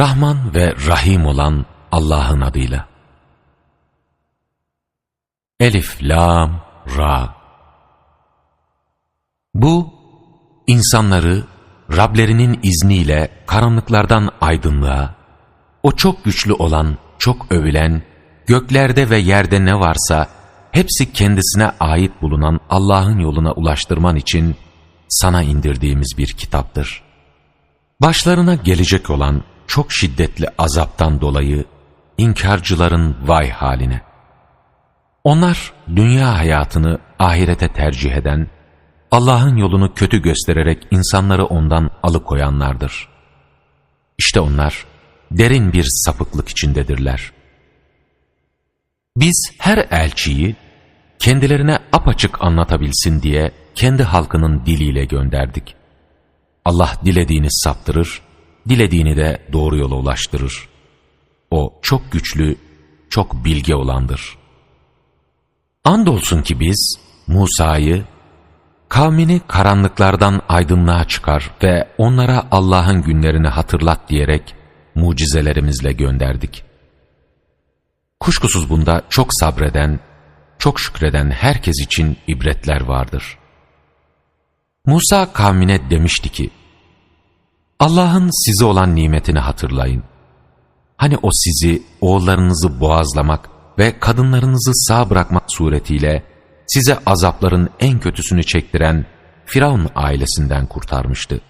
Rahman ve Rahim olan Allah'ın adıyla. Elif, Lam, Ra. Bu, insanları Rablerinin izniyle karanlıklardan aydınlığa, o çok güçlü olan, çok övülen, göklerde ve yerde ne varsa, hepsi kendisine ait bulunan Allah'ın yoluna ulaştırman için sana indirdiğimiz bir kitaptır. Başlarına gelecek olan çok şiddetli azaptan dolayı inkarcıların vay haline. Onlar dünya hayatını ahirete tercih eden, Allah'ın yolunu kötü göstererek insanları ondan alıkoyanlardır. İşte onlar derin bir sapıklık içindedirler. Biz her elçiyi kendilerine apaçık anlatabilsin diye kendi halkının diliyle gönderdik. Allah dilediğini saptırır, dilediğini de doğru yola ulaştırır. O çok güçlü, çok bilge olandır. Andolsun ki biz Musa'yı kavmini karanlıklardan aydınlığa çıkar ve onlara Allah'ın günlerini hatırlat diyerek mucizelerimizle gönderdik. Kuşkusuz bunda çok sabreden, çok şükreden herkes için ibretler vardır. Musa kavmine demişti ki, Allah'ın size olan nimetini hatırlayın. Hani o sizi, oğullarınızı boğazlamak ve kadınlarınızı sağ bırakmak suretiyle size azapların en kötüsünü çektiren Firavun ailesinden kurtarmıştı.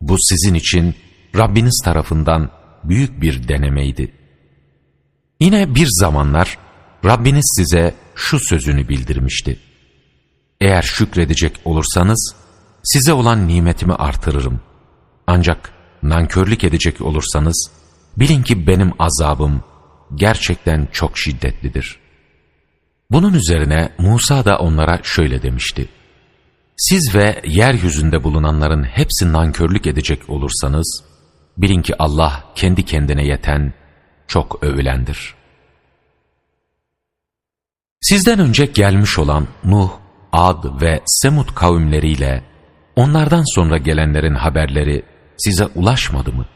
Bu sizin için Rabbiniz tarafından büyük bir denemeydi. Yine bir zamanlar Rabbiniz size şu sözünü bildirmişti. Eğer şükredecek olursanız size olan nimetimi artırırım. Ancak nankörlük edecek olursanız bilin ki benim azabım gerçekten çok şiddetlidir. Bunun üzerine Musa da onlara şöyle demişti. Siz ve yeryüzünde bulunanların hepsi nankörlük edecek olursanız, bilin ki Allah kendi kendine yeten, çok övülendir. Sizden önce gelmiş olan Nuh, Ad ve Semud kavimleriyle onlardan sonra gelenlerin haberleri size ulaşmadı mı?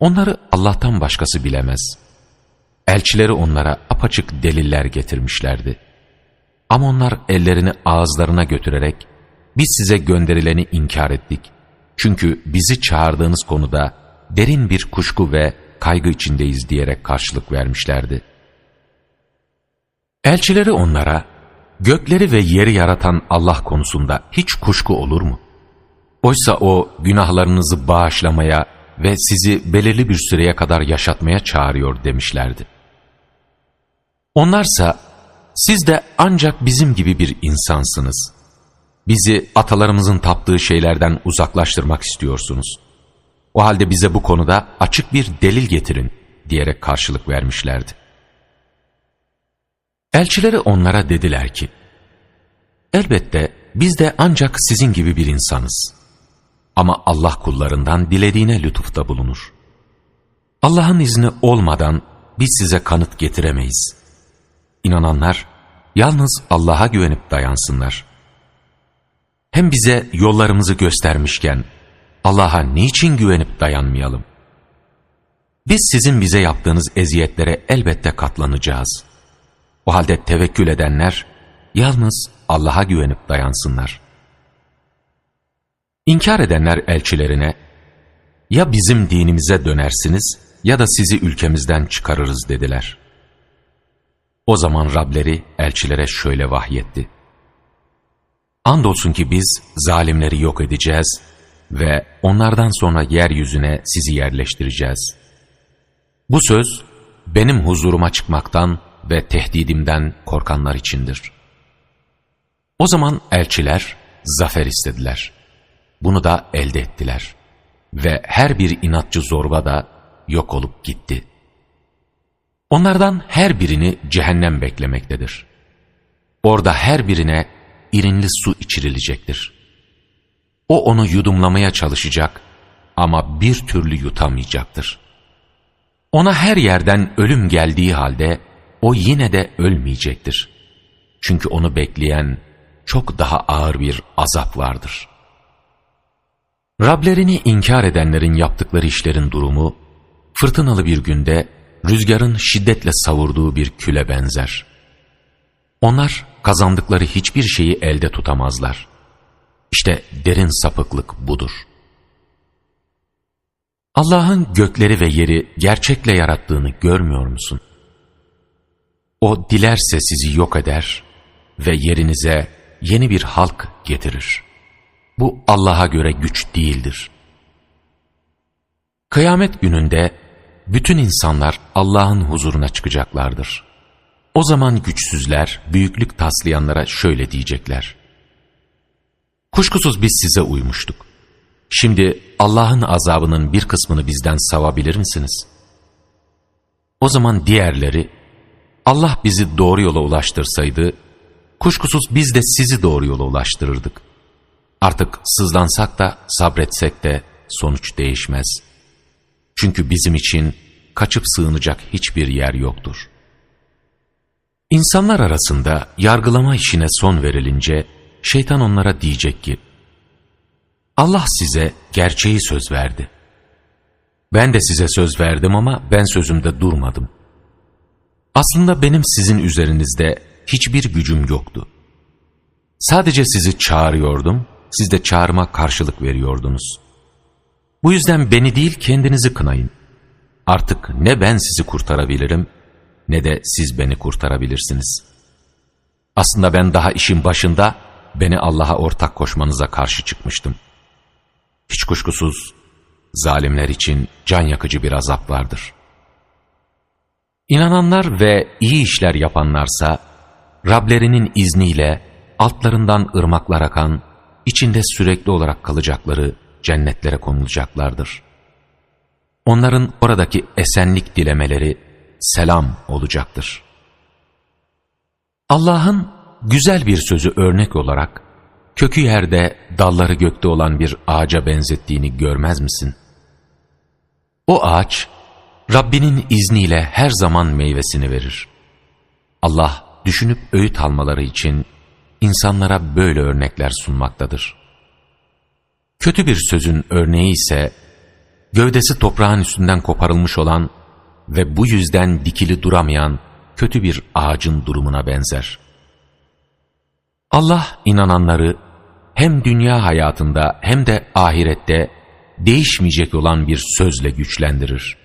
Onları Allah'tan başkası bilemez. Elçileri onlara apaçık deliller getirmişlerdi. Ama onlar ellerini ağızlarına götürerek, biz size gönderileni inkar ettik. Çünkü bizi çağırdığınız konuda derin bir kuşku ve kaygı içindeyiz diyerek karşılık vermişlerdi. Elçileri onlara, gökleri ve yeri yaratan Allah konusunda hiç kuşku olur mu? Oysa o günahlarınızı bağışlamaya ve sizi belirli bir süreye kadar yaşatmaya çağırıyor demişlerdi. Onlarsa siz de ancak bizim gibi bir insansınız. Bizi atalarımızın taptığı şeylerden uzaklaştırmak istiyorsunuz. O halde bize bu konuda açık bir delil getirin diyerek karşılık vermişlerdi. Elçileri onlara dediler ki, Elbette biz de ancak sizin gibi bir insanız. Ama Allah kullarından dilediğine lütufta bulunur. Allah'ın izni olmadan biz size kanıt getiremeyiz. İnananlar yalnız Allah'a güvenip dayansınlar. Hem bize yollarımızı göstermişken Allah'a niçin güvenip dayanmayalım? Biz sizin bize yaptığınız eziyetlere elbette katlanacağız. O halde tevekkül edenler yalnız Allah'a güvenip dayansınlar. İnkar edenler elçilerine, ya bizim dinimize dönersiniz ya da sizi ülkemizden çıkarırız dediler. O zaman Rableri elçilere şöyle vahyetti. Andolsun ki biz zalimleri yok edeceğiz ve onlardan sonra yeryüzüne sizi yerleştireceğiz. Bu söz benim huzuruma çıkmaktan ve tehdidimden korkanlar içindir. O zaman elçiler zafer istediler. Bunu da elde ettiler. Ve her bir inatçı zorba da yok olup gitti. Onlardan her birini cehennem beklemektedir. Orada her birine irinli su içirilecektir. O onu yudumlamaya çalışacak ama bir türlü yutamayacaktır. Ona her yerden ölüm geldiği halde o yine de ölmeyecektir. Çünkü onu bekleyen çok daha ağır bir azap vardır. Rablerini inkar edenlerin yaptıkları işlerin durumu, fırtınalı bir günde rüzgarın şiddetle savurduğu bir küle benzer. Onlar kazandıkları hiçbir şeyi elde tutamazlar. İşte derin sapıklık budur. Allah'ın gökleri ve yeri gerçekle yarattığını görmüyor musun? O dilerse sizi yok eder ve yerinize yeni bir halk getirir. Bu Allah'a göre güç değildir. Kıyamet gününde bütün insanlar Allah'ın huzuruna çıkacaklardır. O zaman güçsüzler, büyüklük taslayanlara şöyle diyecekler. Kuşkusuz biz size uymuştuk. Şimdi Allah'ın azabının bir kısmını bizden savabilir misiniz? O zaman diğerleri, Allah bizi doğru yola ulaştırsaydı, kuşkusuz biz de sizi doğru yola ulaştırırdık. Artık sızlansak da sabretsek de sonuç değişmez. Çünkü bizim için kaçıp sığınacak hiçbir yer yoktur. İnsanlar arasında yargılama işine son verilince şeytan onlara diyecek ki, Allah size gerçeği söz verdi. Ben de size söz verdim ama ben sözümde durmadım. Aslında benim sizin üzerinizde hiçbir gücüm yoktu. Sadece sizi çağırıyordum, siz de çağrıma karşılık veriyordunuz. Bu yüzden beni değil kendinizi kınayın. Artık ne ben sizi kurtarabilirim ne de siz beni kurtarabilirsiniz. Aslında ben daha işin başında beni Allah'a ortak koşmanıza karşı çıkmıştım. Hiç kuşkusuz zalimler için can yakıcı bir azap vardır. İnananlar ve iyi işler yapanlarsa Rablerinin izniyle altlarından ırmaklar akan, içinde sürekli olarak kalacakları cennetlere konulacaklardır. Onların oradaki esenlik dilemeleri selam olacaktır. Allah'ın güzel bir sözü örnek olarak kökü yerde, dalları gökte olan bir ağaca benzettiğini görmez misin? O ağaç, Rabbinin izniyle her zaman meyvesini verir. Allah düşünüp öğüt almaları için insanlara böyle örnekler sunmaktadır. Kötü bir sözün örneği ise, gövdesi toprağın üstünden koparılmış olan ve bu yüzden dikili duramayan kötü bir ağacın durumuna benzer. Allah inananları hem dünya hayatında hem de ahirette değişmeyecek olan bir sözle güçlendirir.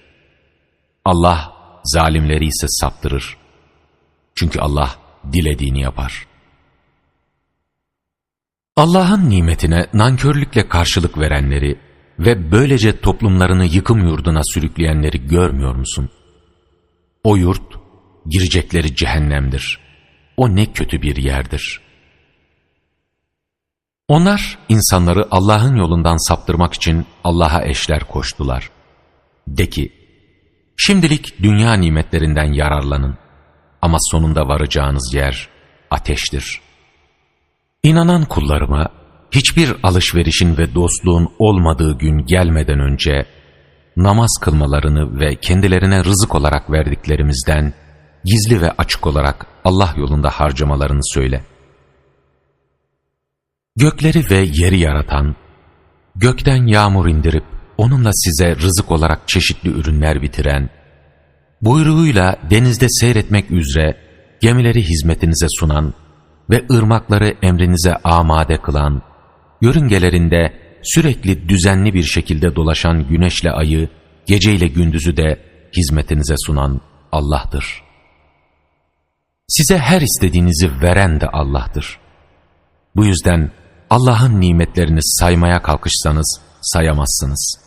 Allah zalimleri ise saptırır. Çünkü Allah dilediğini yapar. Allah'ın nimetine nankörlükle karşılık verenleri ve böylece toplumlarını yıkım yurduna sürükleyenleri görmüyor musun? O yurt, girecekleri cehennemdir. O ne kötü bir yerdir. Onlar insanları Allah'ın yolundan saptırmak için Allah'a eşler koştular. De ki, şimdilik dünya nimetlerinden yararlanın ama sonunda varacağınız yer ateştir. İnanan kullarıma, hiçbir alışverişin ve dostluğun olmadığı gün gelmeden önce namaz kılmalarını ve kendilerine rızık olarak verdiklerimizden gizli ve açık olarak Allah yolunda harcamalarını söyle. Gökleri ve yeri yaratan, gökten yağmur indirip onunla size rızık olarak çeşitli ürünler bitiren, buyruğuyla denizde seyretmek üzere gemileri hizmetinize sunan ve ırmakları emrinize amade kılan, yörüngelerinde sürekli düzenli bir şekilde dolaşan güneşle ayı, geceyle gündüzü de hizmetinize sunan Allah'tır. Size her istediğinizi veren de Allah'tır. Bu yüzden Allah'ın nimetlerini saymaya kalkışsanız sayamazsınız.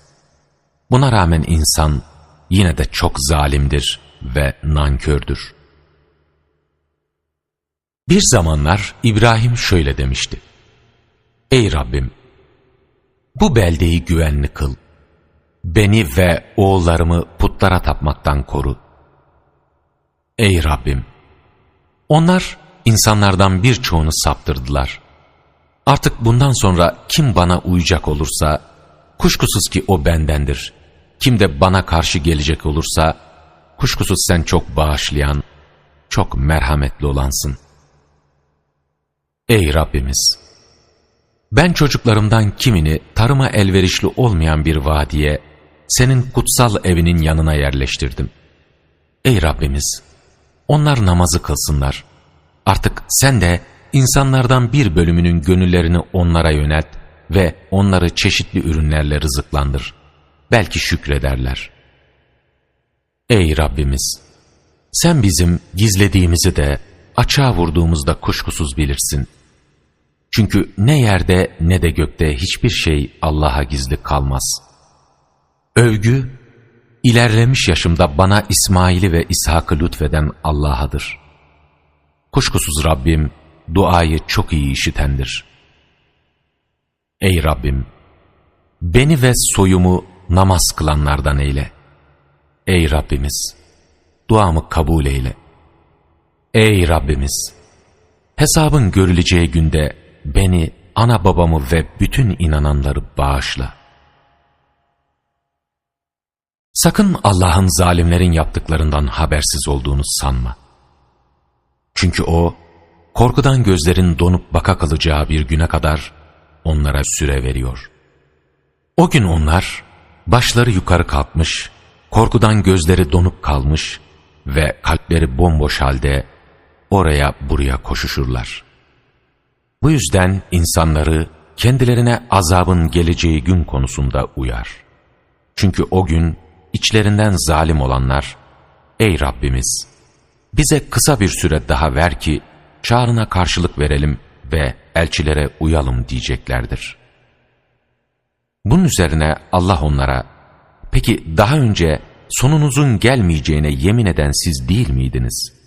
Buna rağmen insan yine de çok zalimdir ve nankördür. Bir zamanlar İbrahim şöyle demişti. Ey Rabbim! Bu beldeyi güvenli kıl. Beni ve oğullarımı putlara tapmaktan koru. Ey Rabbim! Onlar insanlardan birçoğunu saptırdılar. Artık bundan sonra kim bana uyacak olursa, kuşkusuz ki o bendendir. Kim de bana karşı gelecek olursa, kuşkusuz sen çok bağışlayan, çok merhametli olansın. Ey Rabbimiz! Ben çocuklarımdan kimini tarıma elverişli olmayan bir vadiye, senin kutsal evinin yanına yerleştirdim. Ey Rabbimiz! Onlar namazı kılsınlar. Artık sen de insanlardan bir bölümünün gönüllerini onlara yönelt ve onları çeşitli ürünlerle rızıklandır. Belki şükrederler. Ey Rabbimiz! Sen bizim gizlediğimizi de açığa vurduğumuzda kuşkusuz bilirsin. Çünkü ne yerde ne de gökte hiçbir şey Allah'a gizli kalmaz. Övgü, ilerlemiş yaşımda bana İsmail'i ve İshak'ı lütfeden Allah'adır. Kuşkusuz Rabbim duayı çok iyi işitendir. Ey Rabbim! Beni ve soyumu namaz kılanlardan eyle. Ey Rabbimiz! Duamı kabul eyle. Ey Rabbimiz! Hesabın görüleceği günde beni, ana babamı ve bütün inananları bağışla. Sakın Allah'ın zalimlerin yaptıklarından habersiz olduğunu sanma. Çünkü O, korkudan gözlerin donup baka kalacağı bir güne kadar onlara süre veriyor. O gün onlar, başları yukarı kalkmış, korkudan gözleri donup kalmış ve kalpleri bomboş halde oraya buraya koşuşurlar. Bu yüzden insanları kendilerine azabın geleceği gün konusunda uyar. Çünkü o gün içlerinden zalim olanlar, Ey Rabbimiz! Bize kısa bir süre daha ver ki çağrına karşılık verelim ve elçilere uyalım diyeceklerdir. Bunun üzerine Allah onlara, peki daha önce sonunuzun gelmeyeceğine yemin eden siz değil miydiniz?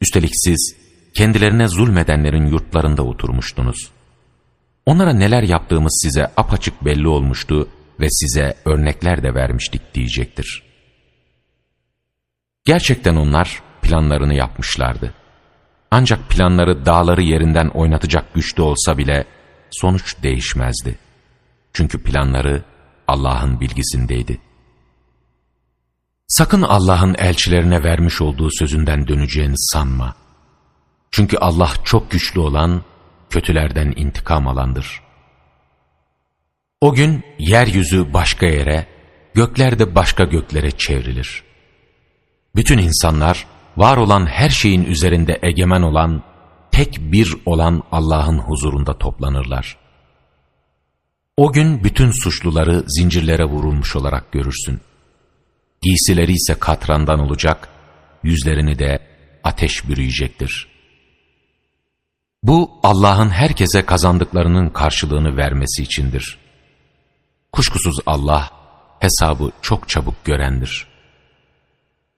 Üstelik siz kendilerine zulmedenlerin yurtlarında oturmuştunuz. Onlara neler yaptığımız size apaçık belli olmuştu ve size örnekler de vermiştik diyecektir. Gerçekten onlar planlarını yapmışlardı. Ancak planları dağları yerinden oynatacak güçte olsa bile sonuç değişmezdi. Çünkü planları Allah'ın bilgisindeydi. Sakın Allah'ın elçilerine vermiş olduğu sözünden döneceğini sanma. Çünkü Allah çok güçlü olan, kötülerden intikam alandır. O gün yeryüzü başka yere, gökler de başka göklere çevrilir. Bütün insanlar, var olan her şeyin üzerinde egemen olan, tek bir olan Allah'ın huzurunda toplanırlar. O gün bütün suçluları zincirlere vurulmuş olarak görürsün. Giysileri ise katrandan olacak, yüzlerini de ateş bürüyecektir. Bu Allah'ın herkese kazandıklarının karşılığını vermesi içindir. Kuşkusuz Allah hesabı çok çabuk görendir.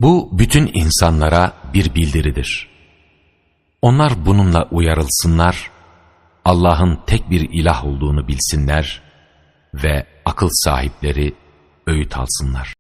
Bu bütün insanlara bir bildiridir. Onlar bununla uyarılsınlar, Allah'ın tek bir ilah olduğunu bilsinler ve akıl sahipleri öğüt alsınlar.